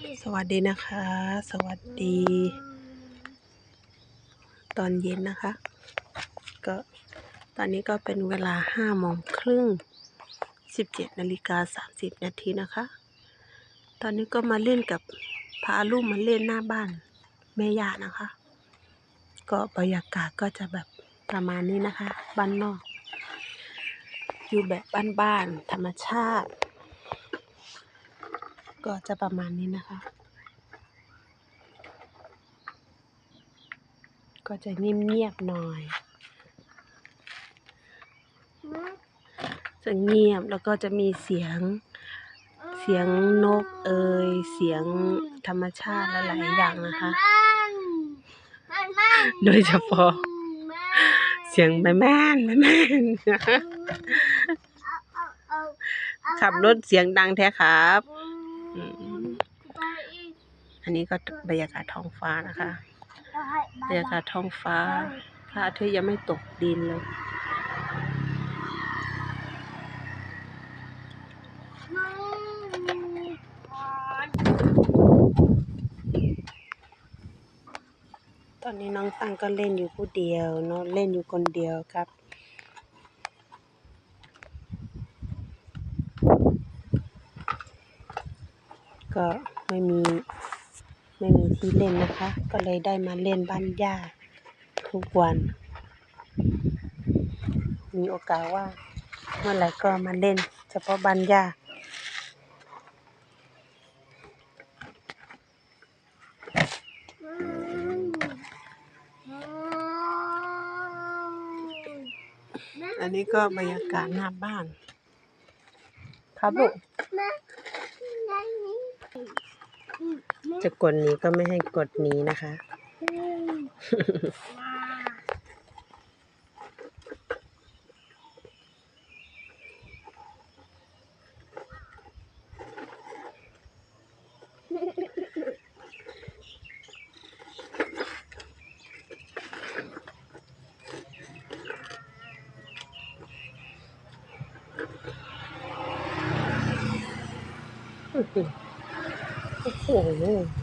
สวัสดีนะคะ สวัสดี ตอนเย็นนะคะ ก็ตอนนี้ก็เป็นเวลาห้าโมงครึ่งสิบเจ็ดนาฬิกาสามสิบนาทีนะคะ ตอนนี้ก็มาเล่นกับพาลูกมาเล่นหน้าบ้านแม่ย่านะคะ ก็บรรยากาศก็จะแบบประมาณนี้นะคะ บ้านนอก อยู่แบบบ้านๆธรรมชาติ ก็จะประมาณนี้นะคะ ก็จะเงียบๆหน่อยจะเงียบแล้วก็จะมีเสียงเสียงนกเอ่ยเสียงธรรมชาติหลายๆอย่างนะคะ โดยเฉพาะ เสียงแม่แม่นแม่แม่ขับรถเสียงดังแท้ครับ อันนี้ก็บรรยากาศท้องฟ้านะคะบรรยากาศท้องฟ้าพระอาทิตย์ยังไม่ตกดินเลยตอนนี้น้องตังก็เล่นอยู่ผู้เดียวเนาะเล่นอยู่คนเดียวครับ ก็ไม่มีไม่มีที่เล่นนะคะ ก็เลยได้มาเล่นบ้านย่าทุกวัน มีโอกาสว่าเมื่อไหร่ก็มาเล่น เฉพาะบ้านย่าอันนี้ก็บรรยากาศหน้าบ้าน ครับลูก จะกดนี้ก็ไม่ให้กดนี้นะคะ โอ้โห